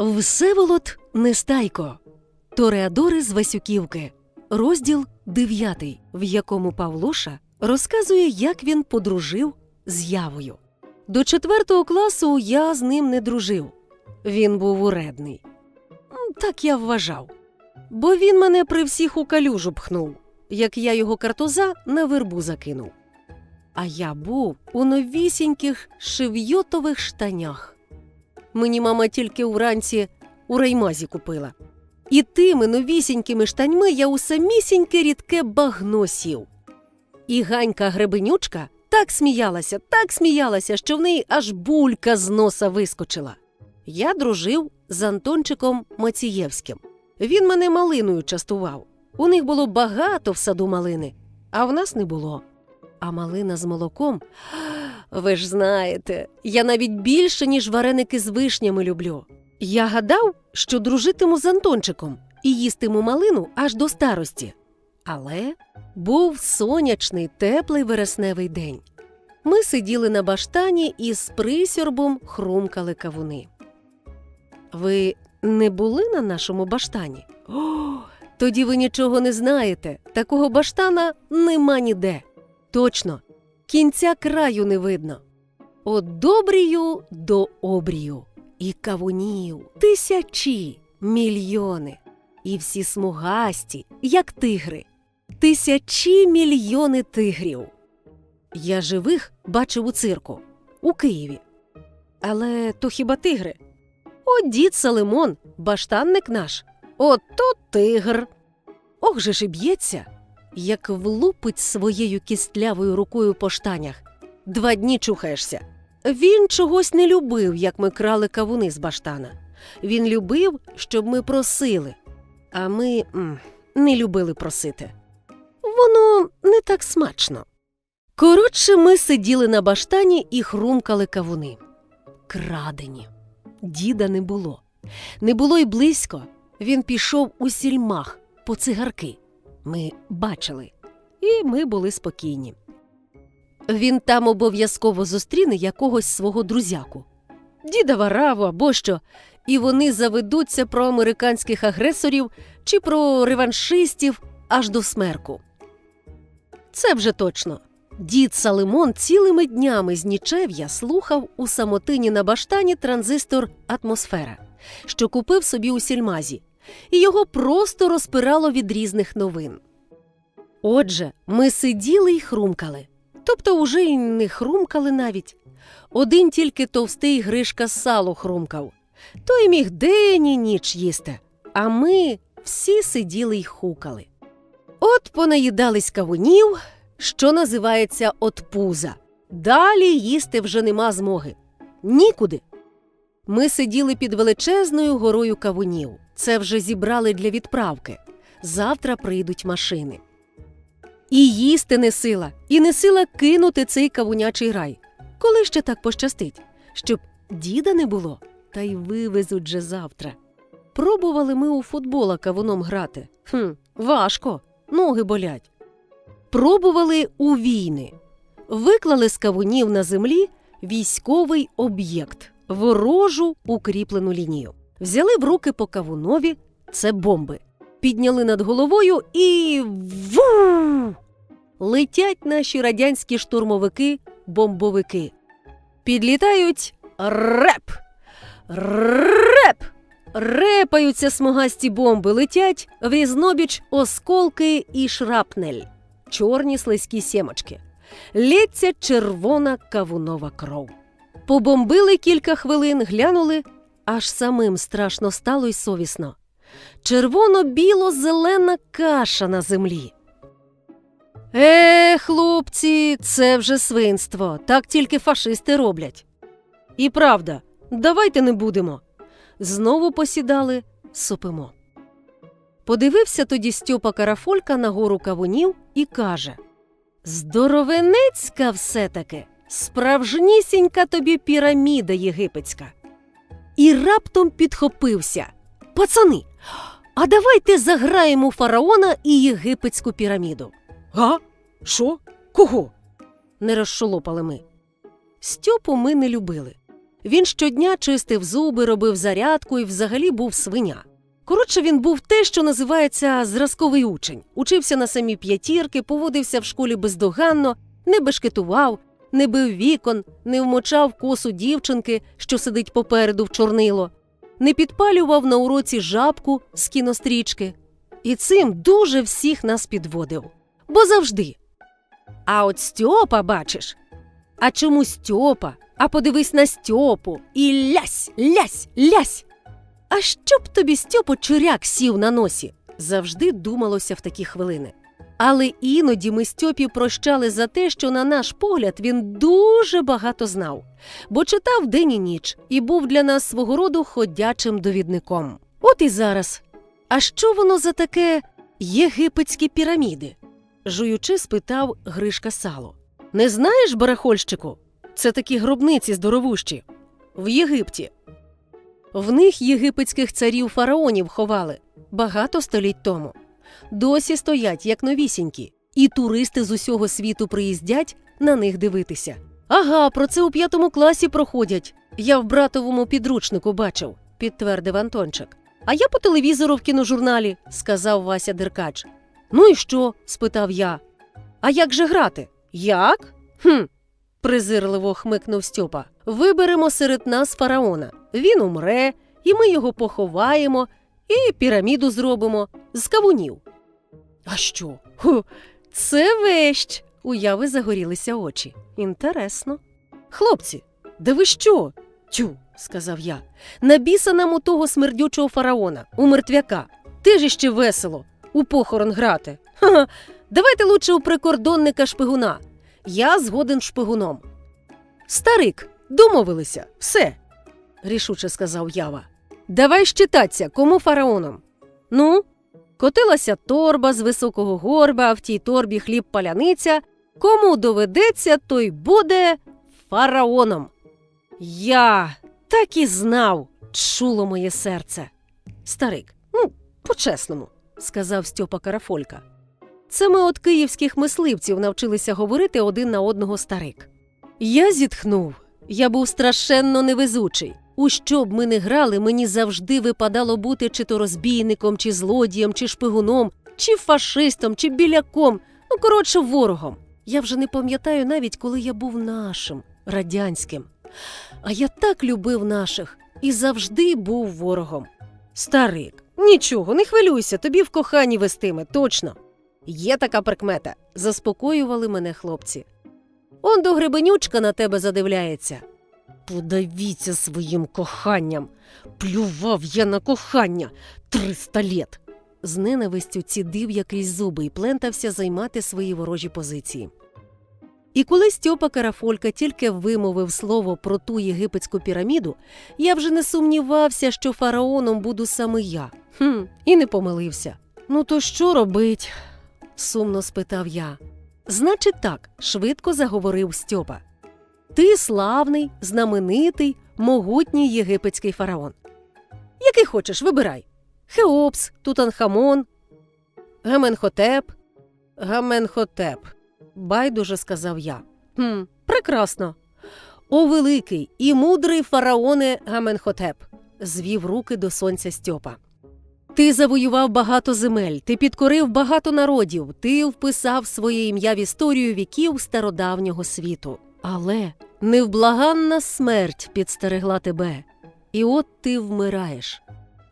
Всеволод Нестайко. Тореадори з Васюківки. Розділ 9, в якому Павлуша розказує, як він подружив з Явою. До четвертого класу я з ним не дружив. Він був уредний. Так я вважав. Бо він мене при всіх у калюжу пхнув, як я його картуза на вербу закинув. А я був у новісіньких шевйотових штанях. Мені мама тільки вранці у раймазі купила. І тими новісінькими штаньми я у самісіньке рідке багно сів. І Ганька Гребенючка так сміялася, так сміялася, що в неї аж булька з носа вискочила. Я дружив з Антончиком Мацієвським. Він мене малиною частував. У них було багато в саду малини, а в нас не було. А малина з молоком, ви ж знаєте, я навіть більше, ніж вареники з вишнями люблю. Я гадав, що дружитиму з Антончиком і їстиму малину аж до старості. Але був сонячний, теплий вересневий день. Ми сиділи на баштані і з присьорбом хрумкали кавуни. Ви не були на нашому баштані? О, тоді ви нічого не знаєте. Такого баштана нема ніде. Точно, кінця краю не видно. От добрію до обрію, і кавунів тисячі, мільйони, і всі смугасті, як тигри, тисячі мільйони тигрів. Я живих бачив у цирку у Києві. Але то хіба тигри? О, дід Салимон, баштанник наш, ото тигр. Ох же ж і б'ється, як влупить своєю кістлявою рукою по штанях. Два дні чухаєшся. Він чогось не любив, як ми крали кавуни з баштана. Він любив, щоб ми просили, а ми м, не любили просити. Воно не так смачно. Коротше, ми сиділи на баштані і хрумкали кавуни. Крадені. Діда не було. Не було й близько. Він пішов у сільмах по цигарки. Ми бачили, і ми були спокійні. Він там обов'язково зустріне якогось свого друзяку, діда Вараву або що, і вони заведуться про американських агресорів чи про реваншистів аж до смерку. Це вже точно. Дід Салимон цілими днями з нічев'я слухав у самотині на баштані транзистор Атмосфера, що купив собі у сільмазі, і його просто розпирало від різних новин. Отже, ми сиділи й хрумкали. Тобто уже й не хрумкали навіть. Один тільки товстий Гришка з салу хрумкав. Той міг день і ніч їсти, а ми всі сиділи й хукали. От понаїдались кавунів, що називається от пуза. Далі їсти вже нема змоги. Нікуди. Ми сиділи під величезною горою кавунів. Це вже зібрали для відправки. Завтра прийдуть машини. І їсти не сила, і не сила кинути цей кавунячий рай. Коли ще так пощастить, щоб діда не було, та й вивезуть же завтра. Пробували ми у футбола кавуном грати. Хм, важко, ноги болять. Пробували у війни. Виклали з кавунів на землі військовий об'єкт, ворожу укріплену лінію. Взяли в руки по кавунові це бомби. Підняли над головою і ву! Летять наші радянські штурмовики, бомбовики. Підлітають реп. Реп. Репаються смугасті бомби, летять в різнобіч осколки і шрапнель, чорні слизькі сімочки. Лється червона кавунова кров. Побомбили кілька хвилин, глянули, аж самим страшно стало й совісно. Червоно-біло-зелена каша на землі. Е, хлопці, це вже свинство. Так тільки фашисти роблять. І правда, давайте не будемо. Знову посідали, сопимо. Подивився тоді Стьопа Карафолька на гору кавунів і каже: Здоровенецька все-таки, справжнісінька тобі піраміда єгипетська. І раптом підхопився. Пацани, а давайте заграємо фараона і єгипетську піраміду. Га? Що? Кого? не розшолопали ми. Стьопу ми не любили. Він щодня чистив зуби, робив зарядку і взагалі був свиня. Коротше, він був те, що називається зразковий учень. Учився на самі п'ятірки, поводився в школі бездоганно, не бешкетував, не бив вікон, не вмочав косу дівчинки, що сидить попереду в чорнило, не підпалював на уроці жабку з кінострічки. І цим дуже всіх нас підводив. Бо завжди. А от Стьопа, бачиш. А чому Стьопа? А подивись на Стьопу і лясь, лясь, лясь. А що б тобі Стьопо чуряк сів на носі? Завжди думалося в такі хвилини. Але іноді ми Стьопі прощали за те, що, на наш погляд, він дуже багато знав, бо читав день і ніч і був для нас свого роду ходячим довідником. От і зараз. А що воно за таке єгипетські піраміди? жуючи, спитав Гришка сало. Не знаєш, барахольщику? Це такі гробниці здоровущі. В Єгипті. В них єгипетських царів фараонів ховали багато століть тому. Досі стоять, як новісінькі, і туристи з усього світу приїздять на них дивитися. Ага, про це у п'ятому класі проходять. Я в братовому підручнику бачив, підтвердив Антончик. А я по телевізору в кіножурналі, сказав Вася Деркач. Ну і що? спитав я. А як же грати? Як? Хм. презирливо хмикнув Стьопа. Виберемо серед нас фараона. Він умре, і ми його поховаємо, і піраміду зробимо з кавунів. А що? Ху, це вещ. У Яви загорілися очі. Інтересно. Хлопці, да ви що? Тю, сказав я. На біса нам у того смердючого фараона, у мертвяка. Теж іще весело, у похорон грати. Ха-ха. Давайте лучше у прикордонника шпигуна. Я згоден шпигуном. Старик, домовилися, все, рішуче сказав Ява. Давай щитаться, кому фараоном. Ну, котилася торба з високого горба, а в тій торбі хліб паляниця. Кому доведеться, той буде фараоном. Я так і знав, чуло моє серце. Старик, ну, по-чесному, сказав Стьопа Карафолька. Це ми от київських мисливців навчилися говорити один на одного старик. Я зітхнув. Я був страшенно невезучий. У що б ми не грали, мені завжди випадало бути чи то розбійником, чи злодієм, чи шпигуном, чи фашистом, чи біляком, ну коротше, ворогом. Я вже не пам'ятаю навіть, коли я був нашим, радянським. А я так любив наших і завжди був ворогом. Старик, нічого, не хвилюйся, тобі в коханні вестиме, точно. Є така прикмета, заспокоювали мене хлопці. Он до гребенючка на тебе задивляється. Подавіться своїм коханням. Плював я на кохання триста літ. З ненавистю цідив я крізь зуби і плентався займати свої ворожі позиції. І коли Стьопа Карафолька тільки вимовив слово про ту єгипетську піраміду, я вже не сумнівався, що фараоном буду саме я. Хм, і не помилився. Ну то що робить? сумно спитав я. Значить, так, швидко заговорив Стьопа. Ти славний, знаменитий, могутній єгипетський фараон. Який хочеш, вибирай. Хеопс, Тутанхамон, Гаменхотеп. Гаменхотеп, байдуже сказав я. Хм, прекрасно. О, великий і мудрий фараоне Гаменхотеп, звів руки до сонця Стьопа. Ти завоював багато земель, ти підкорив багато народів, ти вписав своє ім'я в історію віків стародавнього світу. Але невблаганна смерть підстерегла тебе, і от ти вмираєш.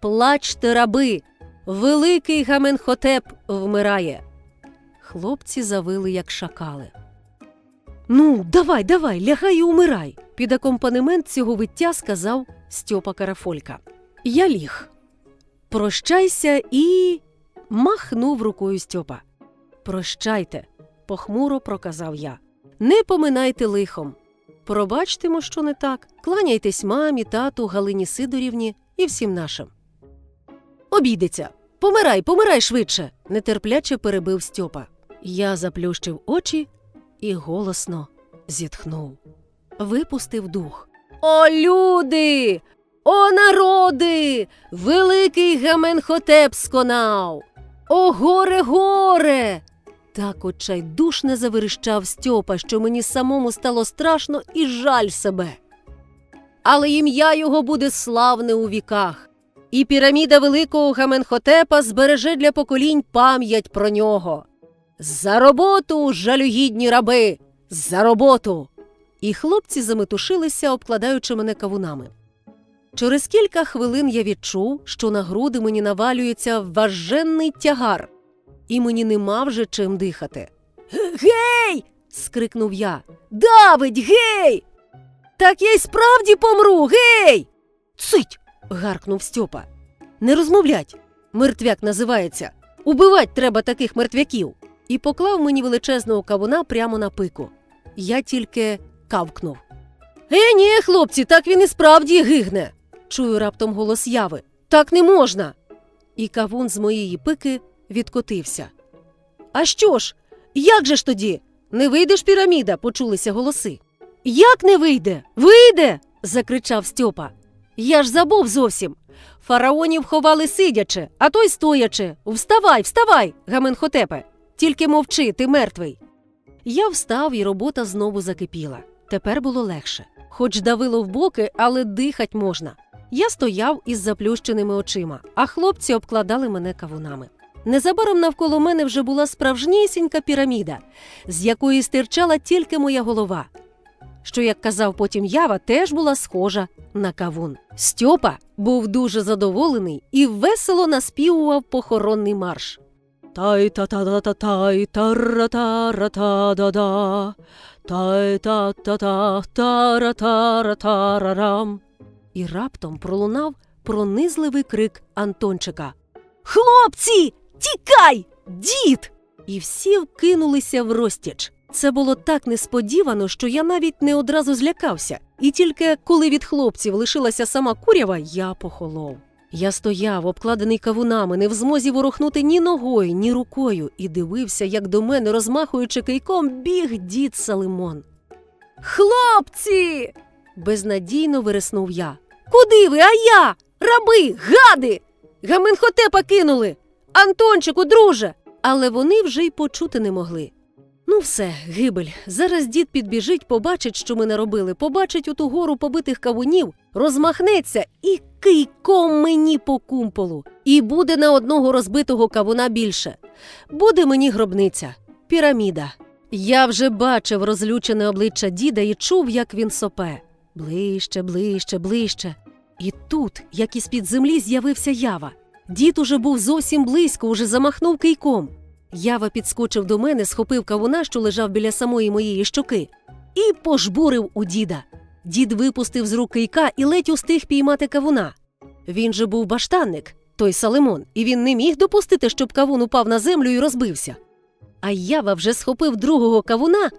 Плачте, раби, великий Гаменхотеп вмирає. Хлопці завили, як шакали. Ну, давай, давай, лягай і умирай. Під акомпанемент цього виття сказав Стьопа Карафолька. Я ліг. Прощайся і. махнув рукою Стьопа. Прощайте, похмуро проказав я. Не поминайте лихом. Пробачтемо, що не так. Кланяйтесь мамі, тату, Галині Сидорівні і всім нашим. Обійдеться. Помирай, помирай швидше. нетерпляче перебив Стьопа. Я заплющив очі і голосно зітхнув. Випустив дух. О, люди! О, народи! Великий Гаменхотеп сконав! О, горе, горе! Так отчайдушне заверещав Стьопа, що мені самому стало страшно і жаль себе. але ім'я його буде славне у віках. І піраміда великого Хаменхотепа збереже для поколінь пам'ять про нього. За роботу, жалюгідні раби! За роботу! І хлопці заметушилися, обкладаючи мене кавунами. Через кілька хвилин я відчув, що на груди мені навалюється важенний тягар, і мені нема вже чим дихати. Гей! скрикнув я. Давидь, гей! Так я й справді помру, гей! Цить. гаркнув Стьопа. Не розмовлять. Мертвяк називається. Убивать треба таких мертвяків. І поклав мені величезного кавуна прямо на пику. Я тільки кавкнув. Е, ні, хлопці, так він і справді гигне. Чую раптом голос яви. Так не можна. І кавун з моєї пики відкотився. А що ж? Як же ж тоді? Не вийде ж піраміда, почулися голоси. Як не вийде? Вийде. закричав Стьопа. Я ж забув зовсім. Фараонів ховали сидячи, а той стоячи. Вставай, вставай, Гаменхотепе. Тільки мовчи, ти мертвий. Я встав, і робота знову закипіла. Тепер було легше. Хоч давило в боки, але дихать можна. Я стояв із заплющеними очима, а хлопці обкладали мене кавунами. Незабаром навколо мене вже була справжнісінька піраміда, з якої стирчала тільки моя голова. Що, як казав потім Ява, теж була схожа на кавун. Стьопа був дуже задоволений і весело наспівував похоронний марш. тай та та та та тай тара тара та да да тай та та та тара тара тарарам. І раптом пролунав пронизливий крик Антончика. Хлопці, тікай! Дід! І всі вкинулися в розтіч. Це було так несподівано, що я навіть не одразу злякався. І тільки коли від хлопців лишилася сама курява, я похолов. Я стояв, обкладений кавунами, не в змозі ворухнути ні ногою, ні рукою, і дивився, як до мене, розмахуючи кийком, біг дід Салимон. Хлопці. безнадійно вириснув я. Куди ви, а я? Раби, гади! Гаменхотепа кинули. Антончику, друже. Але вони вже й почути не могли. Ну, все, гибель. Зараз дід підбіжить, побачить, що ми наробили, побачить оту гору побитих кавунів, розмахнеться і кийком мені по кумполу. І буде на одного розбитого кавуна більше. Буде мені гробниця, піраміда. Я вже бачив розлючене обличчя діда і чув, як він сопе. Ближче, ближче, ближче. І тут, як із під землі, з'явився ява. Дід уже був зовсім близько, уже замахнув кийком. Ява підскочив до мене, схопив кавуна, що лежав біля самої моєї щоки, і пожбурив у діда. Дід випустив з рук кийка і ледь устиг піймати кавуна. Він же був баштанник, той Салимон, і він не міг допустити, щоб кавун упав на землю і розбився. А ява вже схопив другого кавуна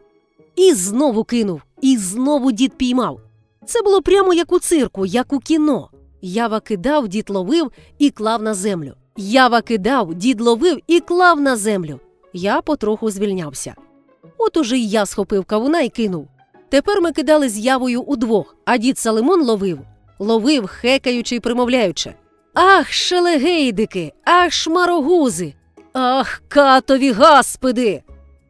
і знову кинув, і знову дід піймав. Це було прямо як у цирку, як у кіно. Ява кидав, дід ловив і клав на землю. Ява кидав, дід ловив і клав на землю. Я потроху звільнявся. От уже й я схопив кавуна і кинув. Тепер ми кидали з явою удвох, а дід Салимон ловив, ловив, хекаючи й примовляючи. Ах, шелегейдики, ах, шмарогузи, ах, катові гаспиди.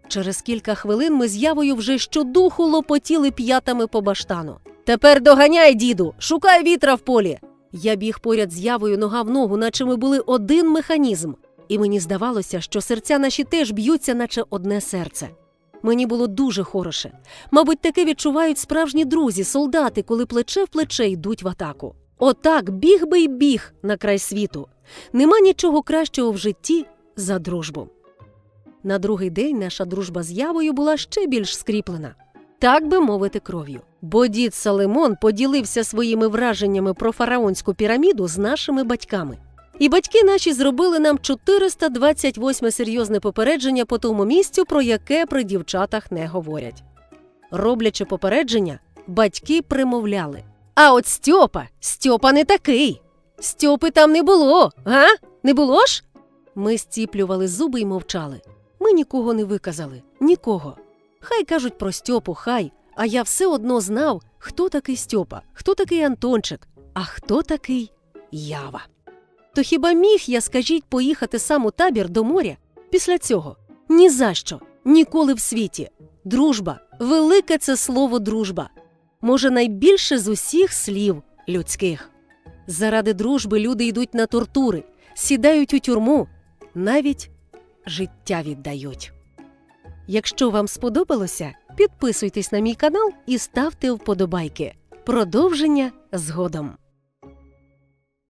Через кілька хвилин ми з явою вже щодуху лопотіли п'ятами по баштану. Тепер доганяй, діду, шукай вітра в полі. Я біг поряд з явою нога в ногу, наче ми були один механізм, і мені здавалося, що серця наші теж б'ються, наче одне серце. Мені було дуже хороше. Мабуть, таке відчувають справжні друзі, солдати, коли плече в плече йдуть в атаку. Отак біг би й біг на край світу. Нема нічого кращого в житті за дружбу. На другий день наша дружба з явою була ще більш скріплена, так би мовити, кров'ю. Бо дід Салимон поділився своїми враженнями про фараонську піраміду з нашими батьками. І батьки наші зробили нам 428 серйозне попередження по тому місцю, про яке при дівчатах не говорять. Роблячи попередження, батьки примовляли. А от Стьопа, Стьопа не такий. Стьопи там не було, га? Не було ж? Ми стіплювали зуби й мовчали. Ми нікого не виказали, нікого. Хай кажуть про Стьопу, хай, а я все одно знав, хто такий Стьопа, хто такий Антончик, а хто такий Ява. То хіба міг я, скажіть, поїхати сам у табір до моря після цього? Ні за що, ніколи в світі. Дружба, велике це слово дружба. може найбільше з усіх слів людських. Заради дружби люди йдуть на тортури, сідають у тюрму, навіть життя віддають. Якщо вам сподобалося, підписуйтесь на мій канал і ставте вподобайки. Продовження згодом.